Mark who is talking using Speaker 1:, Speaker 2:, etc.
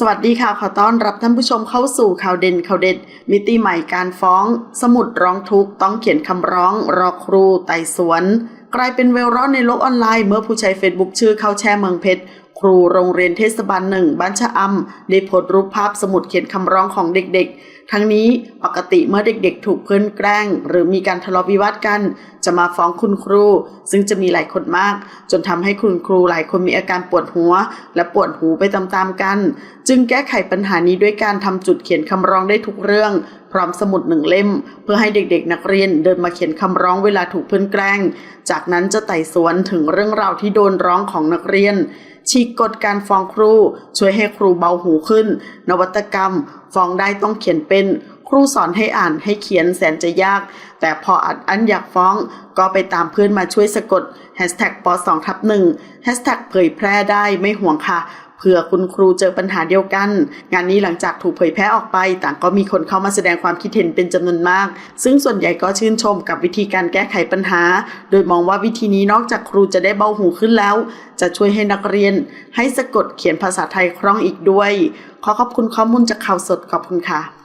Speaker 1: สวัสดีค่ะ ขอต้อนรับท่านผู้ชมเข้าสู่ข่าวเด่นข่าวเด็ด มิติใหม่การฟ้อง สมุดร้องทุกข์ต้องเขียนคำร้อง รอครูไต่สวน กลายเป็นเวลร้อนในโลกออนไลน์ เมื่อผู้ใช้เฟซบุ๊กชื่อเข้าแช่เมืองเพชร ครูโรงเรียนเทศบาลหนึ่งบ้านชะอำได้โพสต์รูปภาพสมุดเขียนคำร้องของเด็กๆ ทั้งนี้ปกติเมื่อเด็กๆ ถูกเพื่อนแกล้ง หรือมีการทะเลาะวิวาทกัน จะมาฟ้องคุณครู ซึ่งจะมีหลายคนมาก จนทำให้คุณครูหลายคนมีอาการปวดหัว และปวดหูไปตามๆกัน จึงแก้ไขปัญหานี้ด้วยการทำจุดเขียนคำร้องได้ทุกเรื่องพร้อมสมุดหนึ่งเล่ม เพื่อให้เด็กๆ นักเรียนเดินมาเขียนคำร้องเวลาถูกเพื่อนแกล้ง จากนั้นจะไต่สวนถึงเรื่องราวที่โดนร้องของนักเรียนฉีกกฎการฟ้องครู ช่วยให้ครูเบาหูขึ้น นวัตกรรม ฟ้องได้ต้องเขียนเป็น ครูสอนให้อ่านให้เขียนแสนจะยาก แต่พออัดอั้นอยากฟ้อง ก็ไปตามเพื่อนมาช่วยสะกด hashtag ป2ทับ1 hashtag เผยแพร่ได้ไม่ห่วงค่ะ เผื่อคุณครูเจอปัญหาเดียวกัน งานนี้หลังจากถูกเผยแพร่ออกไป ต่างก็มีคนเข้ามาแสดงความคิดเห็นเป็นจำนวนมาก ซึ่งส่วนใหญ่ก็ชื่นชมกับวิธีการแก้ไขปัญหา โดยมองว่าวิธีนี้นอกจากครูจะได้เบาหูขึ้นแล้ว จะช่วยให้นักเรียน ให้สะกดเขียนภาษาไทยคล่องอีกด้วย ขอขอบคุณข้อมูลจากข่าวสดขอบคุณค่ะ